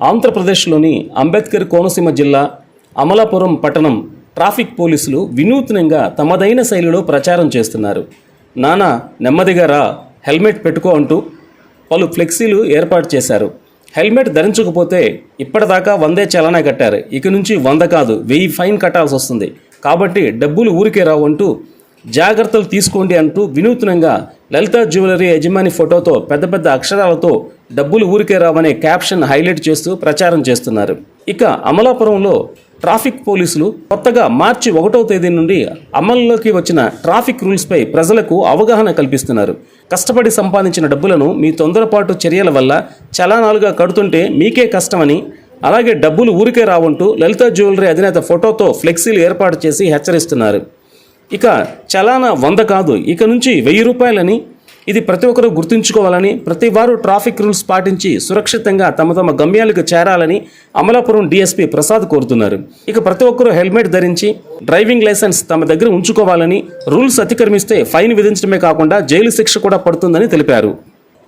ఆంధ్రప్రదేశ్లోని అంబేద్కర్ కోనసీమ జిల్లా అమలాపురం పట్టణం ట్రాఫిక్ పోలీసులు వినూత్నంగా తమదైన శైలిలో ప్రచారం చేస్తున్నారు. నానా నెమ్మదిగా రా హెల్మెట్ పెట్టుకో అంటూ పలు ఫ్లెక్సీలు ఏర్పాటు చేశారు. హెల్మెట్ ధరించకపోతే ఇప్పటిదాకా వందే చలనా కట్టారు. ఇక నుంచి వంద కాదు వెయ్యి ఫైన్ కట్టాల్సి వస్తుంది కాబట్టి డబ్బులు ఊరికే రావు అంటూ జాగ్రత్తలు తీసుకోండి అంటూ వినూత్నంగా లలిత జ్యువెలరీ యజమాని ఫోటోతో పెద్ద పెద్ద అక్షరాలతో డబ్బులు ఊరికే రావనే క్యాప్షన్ హైలైట్ చేస్తూ ప్రచారం చేస్తున్నారు. ఇక అమలాపురంలో ట్రాఫిక్ పోలీసులు కొత్తగా మార్చి ఒకటో తేదీ నుండి అమల్లోకి వచ్చిన ట్రాఫిక్ రూల్స్పై ప్రజలకు అవగాహన కల్పిస్తున్నారు. కష్టపడి సంపాదించిన డబ్బులను మీ తొందరపాటు చర్యల వల్ల చలానాలుగా కడుతుంటే మీకే కష్టమని అలాగే డబ్బులు ఊరికే రావంటూ లలిత జ్యువెలరీ అధినేత ఫోటోతో ఫ్లెక్సీలు ఏర్పాటు చేసి హెచ్చరిస్తున్నారు. ఇక చలానా వంద కాదు. ఇక నుంచి వెయ్యి రూపాయలని ఇది ప్రతి ఒక్కరూ గుర్తుంచుకోవాలని ప్రతి వారు ట్రాఫిక్ రూల్స్ పాటించి సురక్షితంగా తమ తమ గమ్యాలకు చేరాలని అమలాపురం డీఎస్పీ ప్రసాద్ కోరుతున్నారు. ఇక ప్రతి ఒక్కరూ హెల్మెట్ ధరించి డ్రైవింగ్ లైసెన్స్ తమ దగ్గర ఉంచుకోవాలని రూల్స్ అతిక్రమిస్తే ఫైన్ విధించడమే కాకుండా జైలు శిక్ష కూడా పడుతుందని తెలిపారు.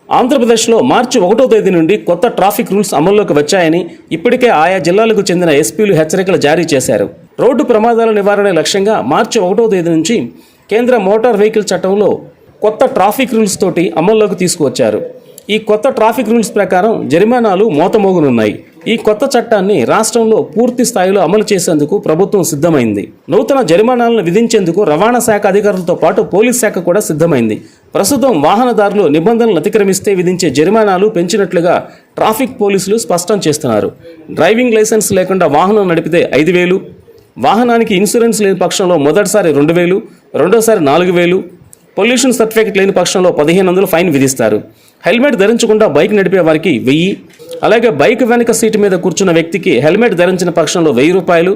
ఆంధ్రప్రదేశ్లో మార్చి ఒకటో తేదీ నుండి కొత్త ట్రాఫిక్ రూల్స్ అమల్లోకి వచ్చాయని ఇప్పటికే ఆయా జిల్లాలకు చెందిన ఎస్పీలు హెచ్చరికలు జారీ చేశారు. రోడ్డు ప్రమాదాల నివారణ లక్ష్యంగా మార్చి ఒకటో తేదీ నుంచి కేంద్ర మోటార్ వెహికల్ చట్టంలో కొత్త ట్రాఫిక్ రూల్స్ తోటి అమల్లోకి తీసుకువచ్చారు. ఈ కొత్త ట్రాఫిక్ రూల్స్ ప్రకారం జరిమానాలు మోతమోగనున్నాయి. ఈ కొత్త చట్టాన్ని రాష్ట్రంలో పూర్తి స్థాయిలో అమలు చేసేందుకు ప్రభుత్వం సిద్ధమైంది. నూతన జరిమానాలను విధించేందుకు రవాణా శాఖ అధికారులతో పాటు పోలీస్ శాఖ కూడా సిద్ధమైంది. ప్రస్తుతం వాహనదారులు నిబంధనలు అతిక్రమిస్తే విధించే జరిమానాలు పెంచినట్లుగా ట్రాఫిక్ పోలీసులు స్పష్టం చేస్తున్నారు. డ్రైవింగ్ లైసెన్స్ లేకుండా వాహనం నడిపితే ఐదు వేలు వాహనానికి ఇన్సూరెన్స్ లేని పక్షంలో మొదటిసారి రెండు వేలు రెండోసారి నాలుగు వేలు పొల్యూషన్ సర్టిఫికేట్ లేని పక్షంలో పదిహేను వందలు ఫైన్ విధిస్తారు. హెల్మెట్ ధరించకుండా బైక్ నడిపే వారికి వెయ్యి అలాగే బైక్ వెనక సీటు మీద కూర్చున్న వ్యక్తికి హెల్మెట్ ధరించిన పక్షంలో వెయ్యి రూపాయలు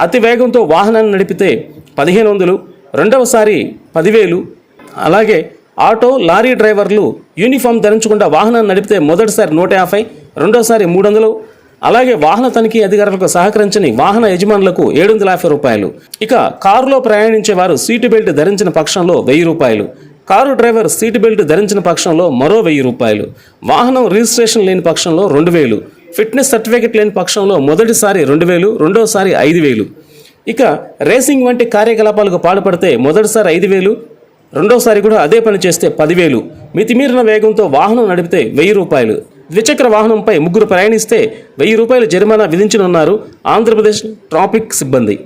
అతి వేగంతో వాహనాన్ని నడిపితే పదిహేను వందలు రెండవసారి పదివేలు అలాగే ఆటో లారీ డ్రైవర్లు యూనిఫామ్ ధరించకుండా వాహనాన్ని నడిపితే మొదటిసారి నూట యాభై రెండోసారి మూడు వందలు అలాగే వాహన తనిఖీ అధికారులకు సహకరించని వాహన యజమానులకు ఏడు వందల యాభై రూపాయలు. ఇక కారులో ప్రయాణించే వారు సీటు బెల్ట్ ధరించిన పక్షంలో వెయ్యి రూపాయలు. కారు డ్రైవర్ సీటు బెల్ట్ ధరించిన పక్షంలో మరో వెయ్యి రూపాయలు. వాహనం రిజిస్ట్రేషన్ లేని పక్షంలో రెండు వేలు. ఫిట్నెస్ సర్టిఫికెట్ లేని పక్షంలో మొదటిసారి రెండు వేలు రెండోసారి ఐదు వేలు. ఇక రేసింగ్ వంటి కార్యకలాపాలకు పాల్పడితే మొదటిసారి ఐదు వేలు రెండోసారి కూడా అదే పని చేస్తే పదివేలు. మితిమీరిన వేగంతో వాహనం నడిపితే వెయ్యి రూపాయలు. ద్విచక్ర వాహనంపై ముగ్గురు ప్రయాణిస్తే వెయ్యి రూపాయల జరిమానా విధించనున్నారు ఆంధ్రప్రదేశ్ ట్రాఫిక్ సిబ్బంది.